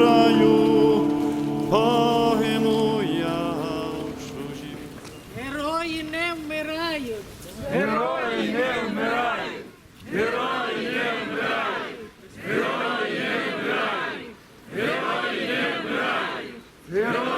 краю погину я в чужі. Герої не вмирають. Герої не вмирають. Герої не вмирають. Герої не вмирають. Герої не вмирають. Герої